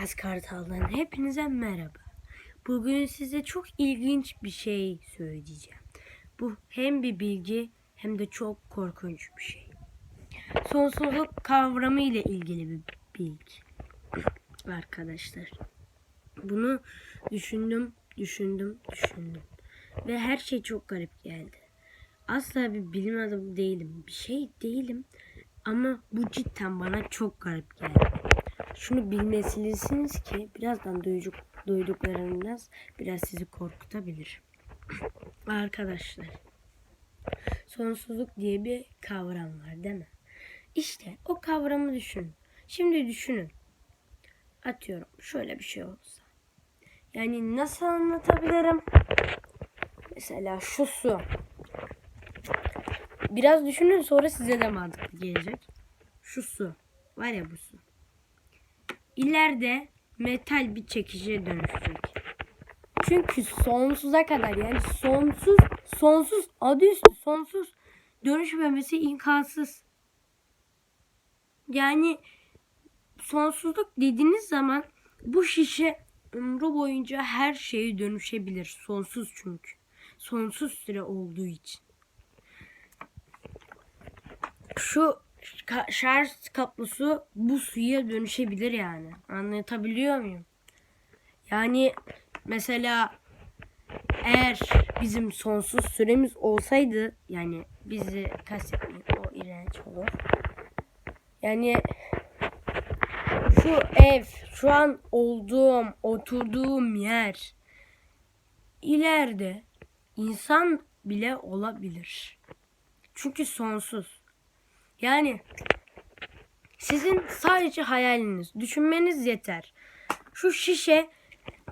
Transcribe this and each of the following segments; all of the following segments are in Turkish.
Yaz Kartal'dan hepinize merhaba. Bugün size çok ilginç bir şey söyleyeceğim. Bu hem bir bilgi hem de çok korkunç bir şey. Sonsuzluk kavramı ile ilgili bir bilgi. Arkadaşlar. Bunu düşündüm, düşündüm, düşündüm. Ve her şey çok garip geldi. Asla bir bilim adamı değilim. Bir şey değilim. Ama bu cidden bana çok garip geldi şunu bilmelisiniz ki birazdan duyduk, duyduklarınız biraz sizi korkutabilir. Arkadaşlar sonsuzluk diye bir kavram var değil mi? İşte o kavramı düşünün. Şimdi düşünün. Atıyorum şöyle bir şey olsa. Yani nasıl anlatabilirim? Mesela şu su. Biraz düşünün sonra size de mantıklı gelecek. Şu su. Var ya bu su ileride metal bir çekiciye dönüşecek. Çünkü sonsuza kadar yani sonsuz sonsuz adı üstü sonsuz dönüşmemesi imkansız. Yani sonsuzluk dediğiniz zaman bu şişe ömrü boyunca her şeye dönüşebilir. Sonsuz çünkü. Sonsuz süre olduğu için. Şu şarj kablosu bu suya dönüşebilir yani. Anlatabiliyor muyum? Yani mesela eğer bizim sonsuz süremiz olsaydı yani bizi kastetmeyin o iğrenç olur. Yani şu ev, şu an olduğum, oturduğum yer ileride insan bile olabilir. Çünkü sonsuz. Yani sizin sadece hayaliniz, düşünmeniz yeter. Şu şişe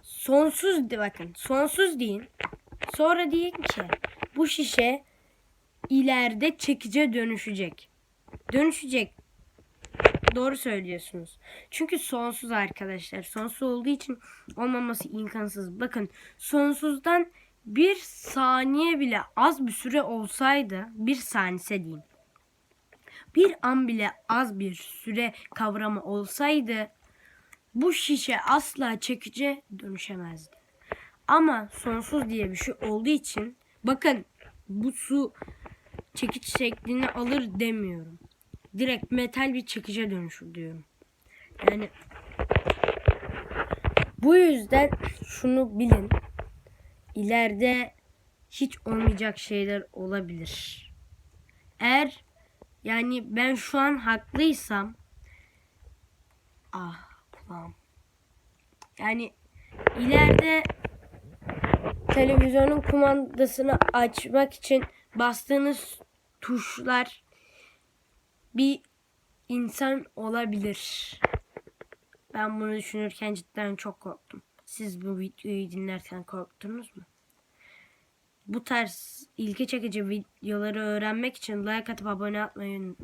sonsuz de bakın. Sonsuz deyin. Sonra deyin ki bu şişe ileride çekice dönüşecek. Dönüşecek. Doğru söylüyorsunuz. Çünkü sonsuz arkadaşlar. Sonsuz olduğu için olmaması imkansız. Bakın sonsuzdan bir saniye bile az bir süre olsaydı bir saniyese diyeyim bir an bile az bir süre kavramı olsaydı bu şişe asla çekice dönüşemezdi. Ama sonsuz diye bir şey olduğu için bakın bu su çekiç şeklini alır demiyorum. Direkt metal bir çekice dönüşür diyorum. Yani bu yüzden şunu bilin. İleride hiç olmayacak şeyler olabilir. Eğer yani ben şu an haklıysam ah kulağım. Yani ileride televizyonun kumandasını açmak için bastığınız tuşlar bir insan olabilir. Ben bunu düşünürken cidden çok korktum. Siz bu videoyu dinlerken korktunuz mu? Bu tarz ilgi çekici videoları öğrenmek için like atıp abone olmayı unutmayın.